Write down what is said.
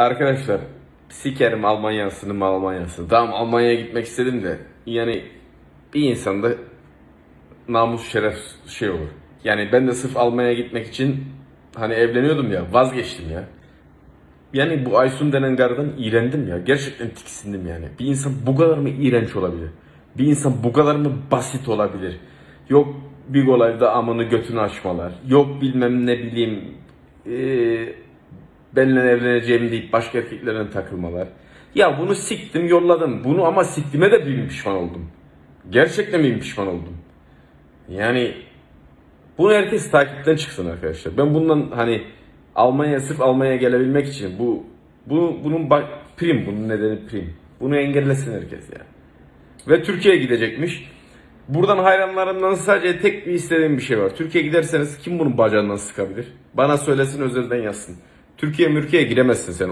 Arkadaşlar sikerim Almanya'sını mı Almanya'sını. Tamam Almanya'ya gitmek istedim de yani bir insanda namus şeref şey olur. Yani ben de sırf Almanya'ya gitmek için hani evleniyordum ya vazgeçtim ya. Yani bu Aysun denen gardan iğrendim ya. Gerçekten tiksindim yani. Bir insan bu kadar mı iğrenç olabilir? Bir insan bu kadar mı basit olabilir? Yok Big Olay'da amını götünü açmalar. Yok bilmem ne bileyim eee benimle evleneceğim deyip başka erkeklerine takılmalar. Ya bunu siktim yolladım. Bunu ama siktime de bin pişman oldum. Gerçekten bin pişman oldum. Yani bunu herkes takipten çıksın arkadaşlar. Ben bundan hani Almanya'ya sırf Almanya'ya gelebilmek için bu bu bunun bak prim bunun nedeni prim. Bunu engellesin herkes ya. Ve Türkiye'ye gidecekmiş. Buradan hayranlarımdan sadece tek bir istediğim bir şey var. Türkiye'ye giderseniz kim bunun bacağından sıkabilir? Bana söylesin özelden yazsın. Türkiye mürkiye gidemezsin sen.